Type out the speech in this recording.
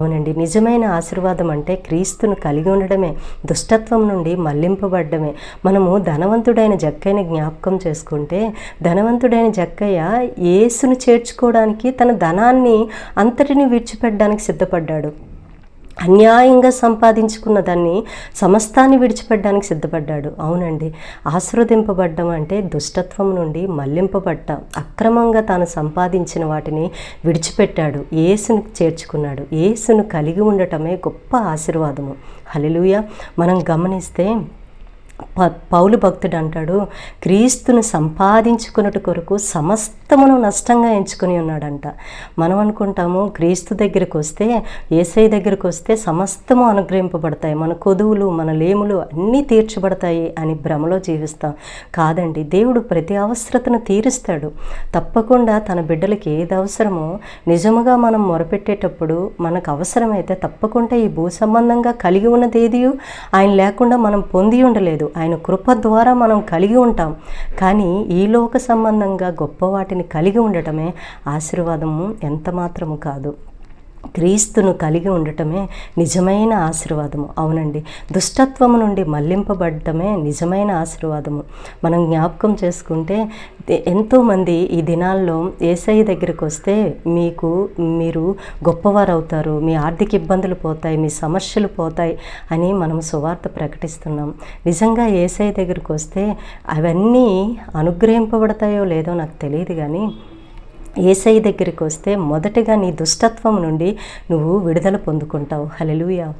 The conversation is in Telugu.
అవునండి. నిజమైన ఆశీర్వాదం అంటే క్రీస్తును కలిగి ఉండడమే దుష్టత్వం నుండి మళ్ళింపబడ్డమే. మనము ధనవంతుడైన జక్కయ్యని జ్ఞాపకం చేసుకుంటే ధనవంతుడైన జక్కయ్య యేసును చేర్చుకోవడానికి తన ధనాన్ని అంతటిని విడిచిపెట్టడానికి సిద్ధపడ్డాడు. అన్యాయంగా సంపాదించుకున్న దాన్ని సమస్తాన్ని విడిచిపెట్టడానికి సిద్ధపడ్డాడు. అవునండి. ఆశీర్వదింపబడ్డం అంటే దుష్టత్వం నుండి మళ్ళింపబడ్డ అక్రమంగా తాను సంపాదించిన వాటిని విడిచిపెట్టాడు. ఏసును చేర్చుకున్నాడు. ఏసును కలిగి ఉండటమే గొప్ప ఆశీర్వాదము. హలిలుయ మనం గమనిస్తే ప పౌలు భక్తుడు అంటాడు క్రీస్తును సంపాదించుకున్నట్టు కొరకు సమస్త సమస్తమును నష్టంగా ఎంచుకుని ఉన్నాడంట. మనం అనుకుంటాము క్రీస్తు దగ్గరికి వస్తే ఏసై దగ్గరికి వస్తే సమస్తము అనుగ్రహింపబడతాయి. మన కొదువులు మన లేములు అన్నీ తీర్చబడతాయి అని భ్రమలో జీవిస్తాం. కాదండి దేవుడు ప్రతి అవసరతను తీరుస్తాడు. తప్పకుండా తన బిడ్డలకి ఏది అవసరమో నిజముగా మనం మొరపెట్టేటప్పుడు మనకు అవసరమైతే తప్పకుండా ఈ భూ సంబంధంగా కలిగి ఉన్నది ఏది ఆయన లేకుండా మనం పొంది ఉండలేదు. ఆయన కృప ద్వారా మనం కలిగి ఉంటాం. కానీ ఈ లోక సంబంధంగా గొప్ప వాటిని కలిగి ఉండటమే ఆశీర్వాదము ఎంత మాత్రము కాదు. క్రీస్తును కలిగి ఉండటమే నిజమైన ఆశీర్వాదము. అవునండి. దుష్టత్వము నుండి మళ్ళింపబడటమే నిజమైన ఆశీర్వాదము. మనం జ్ఞాపకం చేసుకుంటే ఎంతోమంది ఈ దినాల్లో ఏసఐ దగ్గరికి వస్తే మీకు మీరు గొప్పవారు అవుతారు మీ ఆర్థిక ఇబ్బందులు పోతాయి మీ సమస్యలు పోతాయి అని మనం సువార్త ప్రకటిస్తున్నాం. నిజంగా ఏసఐ దగ్గరికి వస్తే అవన్నీ అనుగ్రహింపబడతాయో లేదో నాకు తెలియదు కానీ ఏసై దగ్గరికి వస్తే మొదటగా నీ దుష్టత్వం నుండి నువ్వు విడుదల పొందుకుంటావు. హలలుయా